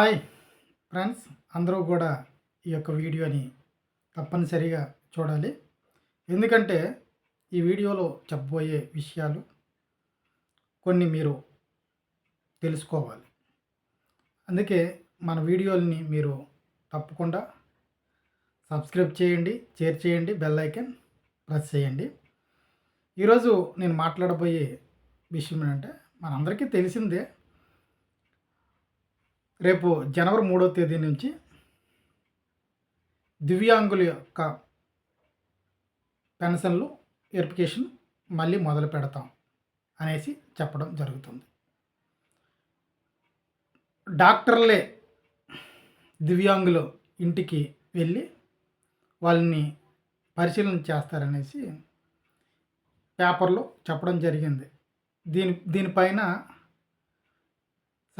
Hi friends అందరూ కూడా ఈ యొక్క వీడియోని తప్పనిసరిగా చూడాలి. ఎందుకంటే ఈ వీడియోలో చెప్పబోయే విషయాలు కొన్ని మీరు తెలుసుకోవాలి. అందుకే మన వీడియోలని మీరు తప్పకుండా సబ్స్క్రైబ్ చేయండి షేర్ చేయండి బెల్ ఐకన్ ప్రెస్ చేయండి. ఈరోజు నేను మాట్లాడబోయే విషయం ఏంటంటే మనందరికీ తెలిసిందే రేపు జనవరి మూడో తేదీ నుంచి దివ్యాంగుల యొక్క పెన్షన్లు వెరిఫికేషన్ మళ్ళీ మొదలు పెడతాం అనేసి చెప్పడం జరుగుతుంది. డాక్టర్లే దివ్యాంగులు ఇంటికి వెళ్ళి వాళ్ళని పరిశీలన చేస్తారనేసి పేపర్లో చెప్పడం జరిగింది. దీని దీనిపైన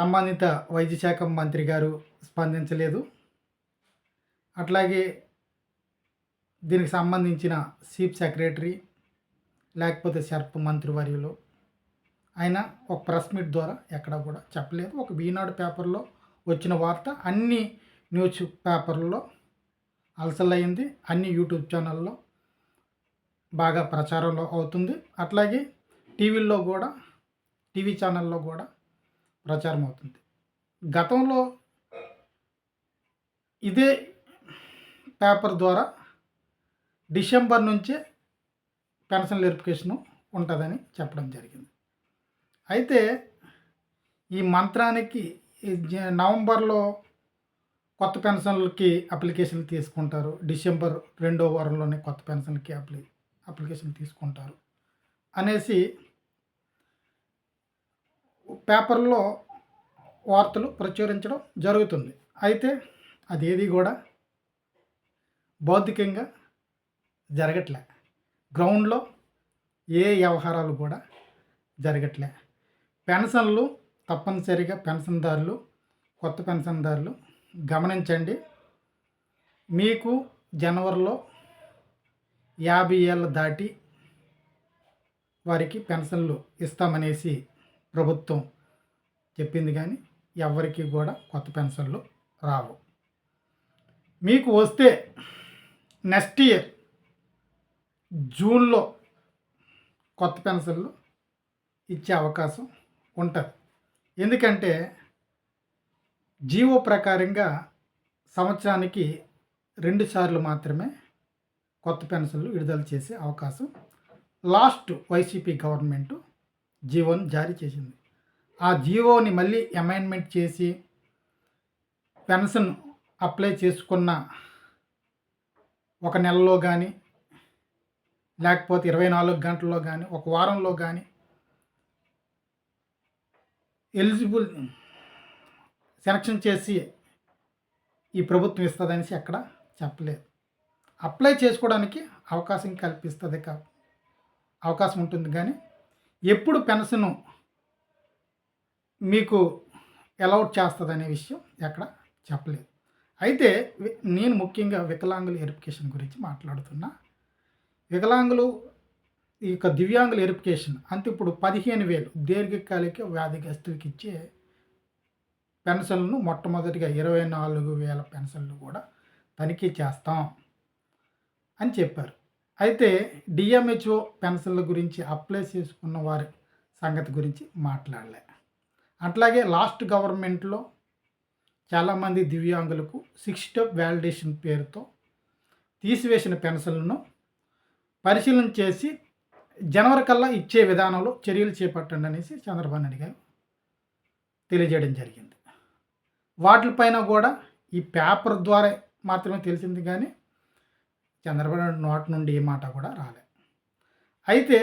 సంబంధిత వైద్య శాఖ మంత్రి గారు స్పందించలేదు. అట్లాగే దీనికి సంబంధించిన చీఫ్ సెక్రటరీ లేకపోతే షర్ప్ మంత్రివర్యులు ఆయన ఒక ప్రెస్ మీట్ ద్వారా ఎక్కడ కూడా చెప్పలేదు. ఒక ఈనాడు పేపర్లో వచ్చిన వార్త అన్ని న్యూస్ పేపర్లలో అలసలైంది. అన్ని యూట్యూబ్ ఛానల్లో బాగా ప్రచారంలో అవుతుంది. అట్లాగే టీవీల్లో కూడా టీవీ ఛానల్లో కూడా ప్రచారం అవుతుంది గతంలో ఇదే పేపర్ ద్వారా డిసెంబర్ నుంచే పెన్షన్ వెరిఫికేషను ఉంటుందని చెప్పడం జరిగింది. అయితే ఈ మంత్రానికి నవంబర్లో కొత్త పెన్షన్లకి అప్లికేషన్లు తీసుకుంటారు. డిసెంబర్ రెండో వారంలోనే కొత్త పెన్షన్కి అప్లి అప్లికేషన్ తీసుకుంటారు అనేసి పేపర్లో వార్తలు ప్రచురించడం జరుగుతుంది. అయితే అదేది కూడా భౌతికంగా జరగట్లే. గ్రౌండ్లో ఏ వ్యవహారాలు కూడా జరగట్లే. పెన్షన్లు తప్పనిసరిగా పెన్షన్దారులు కొత్త పెన్షన్దారులు గమనించండి. మీకు జనవరిలో యాభై ఏళ్ళ దాటి వారికి పెన్షన్లు ఇస్తామనేసి ప్రభుత్వం చెప్పింది కానీ ఎవరికి కూడా కొత్త పెన్షన్లు రావు. మీకు వస్తే నెక్స్ట్ ఇయర్ జూన్లో కొత్త పెన్షన్లు ఇచ్చే అవకాశం ఉంటుంది. ఎందుకంటే జీవో ప్రకారంగా సంవత్సరానికి రెండు సార్లు మాత్రమే కొత్త పెన్షన్లు విడుదల చేసే అవకాశం లాస్ట్ వైసీపీ గవర్నమెంట్ జీవోను జారీ చేసింది. ఆ జీవోని మళ్ళీ అమైన్మెంట్ చేసి పెన్షన్ అప్లై చేసుకున్న ఒక నెలలో కానీ లేకపోతే ఇరవై నాలుగు గంటల్లో కానీ ఒక వారంలో కానీ ఎలిజిబుల్ సెలక్షన్ చేసి ఈ ప్రభుత్వం ఇస్తుందనేసి అక్కడ చెప్పలేదు. అప్లై చేసుకోవడానికి అవకాశం కల్పిస్తుంది కా అవకాశం ఉంటుంది కానీ ఎప్పుడు పెన్షన్ మీకు అలౌట్ చేస్తుంది అనే విషయం ఎక్కడ చెప్పలేదు. అయితే నేను ముఖ్యంగా వికలాంగుల ఎరిఫికేషన్ గురించి మాట్లాడుతున్నా. వికలాంగులు ఈ యొక్క దివ్యాంగుల ఎరిఫికేషన్ అంతే ఇప్పుడు పదిహేను వేలు దీర్ఘకాలిక వ్యాధిగ్రస్తులకు ఇచ్చే పెన్షన్లను మొట్టమొదటిగా ఇరవై నాలుగు వేల పెన్షన్లు కూడా తనిఖీ చేస్తాం అని చెప్పారు. అయితే డిఎంహెచ్ఓ పెన్షన్ల గురించి అప్లై చేసుకున్న వారి సంగతి గురించి మాట్లాడలే. అట్లాగే లాస్ట్ గవర్నమెంట్లో చాలామంది దివ్యాంగులకు సిక్స్ స్టెప్ వ్యాలిడేషన్ పేరుతో తీసివేసిన పెన్షన్లను పరిశీలన చేసి జనవరి కల్లా ఇచ్చే విధానంలో చర్యలు చేపట్టండి అనేసి చంద్రబాబు నాయుడు గారు తెలియజేయడం జరిగింది. వాటిపైన కూడా ఈ పేపర్ ద్వారా మాత్రమే తెలిసింది కానీ చంద్రబాబు నాయుడు నోటి నుండి ఏ మాట కూడా రాలే. అయితే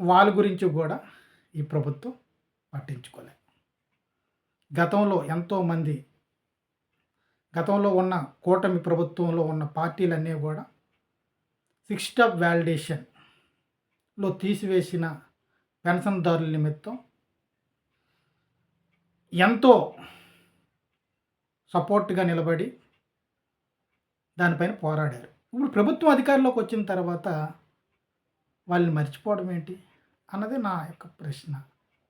వాళ్ళ గురించి కూడా ఈ ప్రభుత్వం పట్టించుకోలేదు గతంలో ఎంతోమంది గతంలో ఉన్న కూటమి ప్రభుత్వంలో ఉన్న పార్టీలన్నీ కూడా సిక్స్ స్టాప్ వ్యాలిడేషన్లో తీసివేసిన పెన్షన్దారుల నిమిత్తం ఎంతో సపోర్ట్గా నిలబడి దానిపైన పోరాడారు. ఇప్పుడు ప్రభుత్వం అధికారంలోకి వచ్చిన తర్వాత వాళ్ళని మర్చిపోవడం ఏంటి? అన్నది నా యొక్క ప్రశ్న.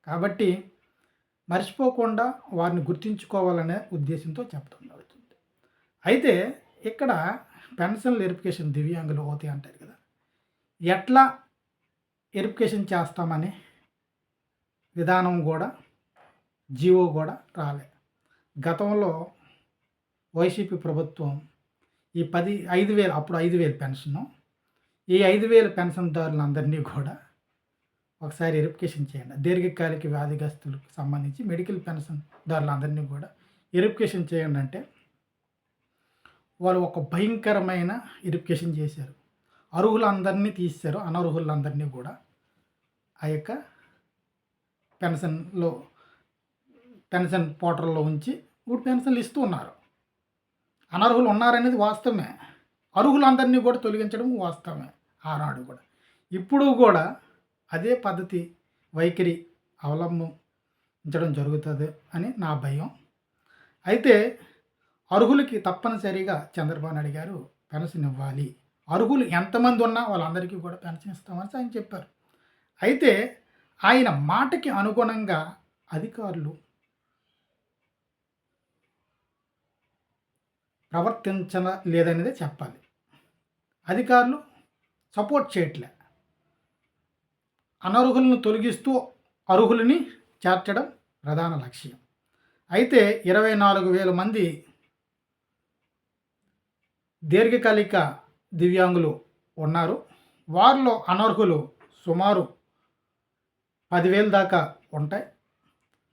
కాబట్టి మర్చిపోకుండా వారిని గుర్తించుకోవాలనే ఉద్దేశంతో చెప్పడం జరుగుతుంది. అయితే ఇక్కడ పెన్షన్ వెరిఫికేషన్ దివ్యాంగులు అవుతాయి అంటారు కదా. ఎట్లా వెరిఫికేషన్ చేస్తామని విధానం కూడా జీవో కూడా రాలే. గతంలో వైసీపీ ప్రభుత్వం ఈ పది ఐదు వేలు అప్పుడు ఐదు వేలు పెన్షను ఈ ఐదు వేలు పెన్షన్దారులందరినీ కూడా ఒకసారి వెరిఫికేషన్ చేయండి. దీర్ఘకాలిక వ్యాధిగ్రస్తులకు సంబంధించి మెడికల్ పెన్షన్ దారులందరినీ కూడా వెరిఫికేషన్ చేయండి అంటే వాళ్ళు ఒక భయంకరమైన వెరిఫికేషన్ చేశారు. అర్హులందరినీ తీశారు అనర్హులందరినీ కూడా ఆ యొక్క పెన్షన్లో పెన్షన్ పోర్టల్లో ఉంచి ఇప్పుడు పెన్షన్లు ఇస్తూ ఉన్నారు. అనర్హులు ఉన్నారనేది వాస్తవమే. అర్హులందరినీ కూడా తొలగించడం వాస్తవమే ఆనాడు కూడా. ఇప్పుడు కూడా అదే పద్ధతి వైఖరి అవలంబించడం జరుగుతుంది అని నా భయం. అయితే అర్హులకి తప్పనిసరిగా చంద్రబాబు నాయుడు గారు పెన్షన్ ఇవ్వాలి. అర్హులు ఎంతమంది ఉన్నా వాళ్ళందరికీ కూడా పెన్షన్ ఇస్తామని ఆయన చెప్పారు. అయితే ఆయన మాటకి అనుగుణంగా అధికారులు ప్రవర్తించలేదనేదే చెప్పాలి. అధికారులు సపోర్ట్ చేయట్లే. అనర్హులను తొలగిస్తూ అర్హులని చేర్చడం ప్రధాన లక్ష్యం. అయితే ఇరవై నాలుగు వేల మంది దీర్ఘకాలిక దివ్యాంగులు ఉన్నారు. వారిలో అనర్హులు సుమారు పదివేలు దాకా ఉంటాయి.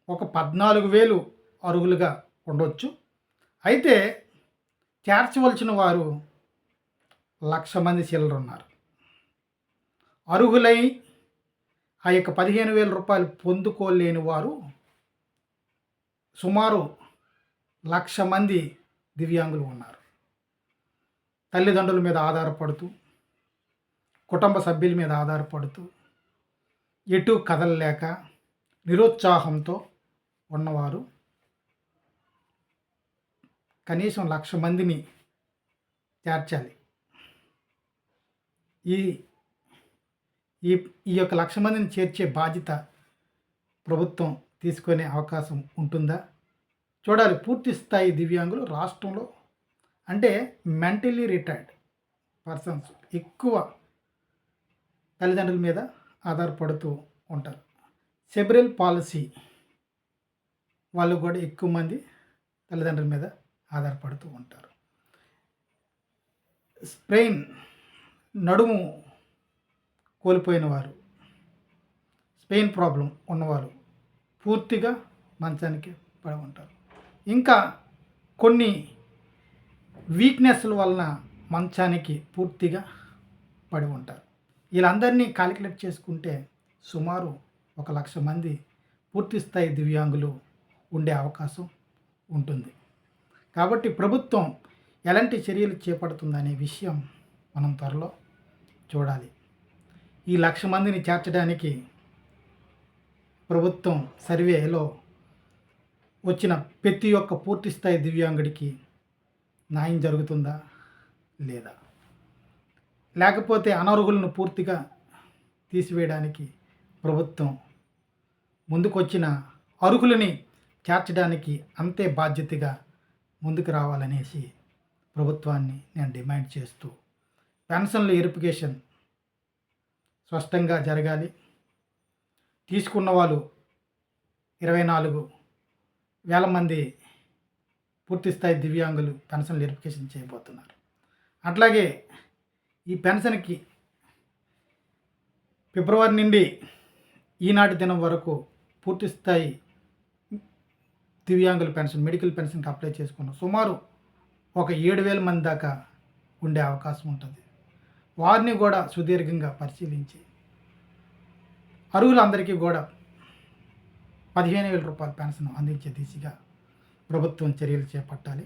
ఒక పద్నాలుగు వేలు అర్హులుగా ఉండవచ్చు అయితే చేర్చవలసిన వారు లక్ష మంది చిల్లరున్నారు అర్హులై ఆ యొక్క పదిహేను వేల రూపాయలు పొందుకోలేని వారు సుమారు లక్ష మంది దివ్యాంగులు ఉన్నారు. తల్లిదండ్రుల మీద ఆధారపడుతూ కుటుంబ సభ్యుల మీద ఆధారపడుతూ ఎటు కదలలేక నిరుత్సాహంతో ఉన్నవారు కనీసం లక్ష మందిని చేర్చాలి. ఈ ఈ ఈ యొక్క లక్ష మందిని చేర్చే బాధ్యత ప్రభుత్వం తీసుకునే అవకాశం ఉంటుందా? చూడాలి. పూర్తి స్థాయి దివ్యాంగులు రాష్ట్రంలో అంటే మెంటలీ రిటైర్డ్ పర్సన్స్ ఎక్కువ తల్లిదండ్రుల మీద ఆధారపడుతూ ఉంటారు. సెబరల్ పాలసీ వాళ్ళు కూడా ఎక్కువ మంది తల్లిదండ్రుల మీద ఆధారపడుతూ ఉంటారు. స్ప్రెయిన్ నడుము కోల్పోయిన వారు స్పెయిన్ ప్రాబ్లం ఉన్నవారు పూర్తిగా మంచానికి పడి ఉంటారు ఇంకా కొన్ని వీక్నెస్ల వలన మంచానికి పూర్తిగా పడి ఉంటారు వీళ్ళందరినీ కాలిక్యులేట్ చేసుకుంటే సుమారు ఒక లక్ష మంది పూర్తి స్థాయి దివ్యాంగులు ఉండే అవకాశం ఉంటుంది. కాబట్టి ప్రభుత్వం ఎలాంటి చర్యలు చేపడుతుందనే విషయం మనం త్వరలో చూడాలి. ఈ లక్ష మందిని చేర్చడానికి ప్రభుత్వం సర్వేలో వచ్చిన ప్రతి ఒక్క పూర్తి స్థాయి దివ్యాంగుడికి న్యాయం జరుగుతుందా లేదా? లేకపోతే అనర్హులను పూర్తిగా తీసివేయడానికి ప్రభుత్వం ముందుకొచ్చిన అర్హులని చేర్చడానికి అంతే బాధ్యతగా ముందుకు రావాలనేసి ప్రభుత్వాన్ని నేను డిమాండ్ చేస్తూ పెన్షన్ల వెరిఫికేషన్ స్పష్టంగా జరగాలి. తీసుకున్న వాళ్ళు ఇరవై నాలుగు వేల మంది పూర్తిస్థాయి దివ్యాంగులు పెన్షన్ వెరిఫికేషన్ చేయబోతున్నారు. అట్లాగే ఈ పెన్షన్కి ఫిబ్రవరి నుండి ఈనాటి దినం వరకు పూర్తిస్థాయి దివ్యాంగుల పెన్షన్ మెడికల్ పెన్షన్కి అప్లై చేసుకున్న సుమారు ఒక ఏడు వేల మంది దాకా ఉండే అవకాశం ఉంటుంది. వారిని కూడా సుదీర్ఘంగా పరిశీలించి అర్హులందరికీ కూడా పదిహేను వేల రూపాయల పెన్షన్ అందించే దిశగా ప్రభుత్వం చర్యలు చేపట్టాలి.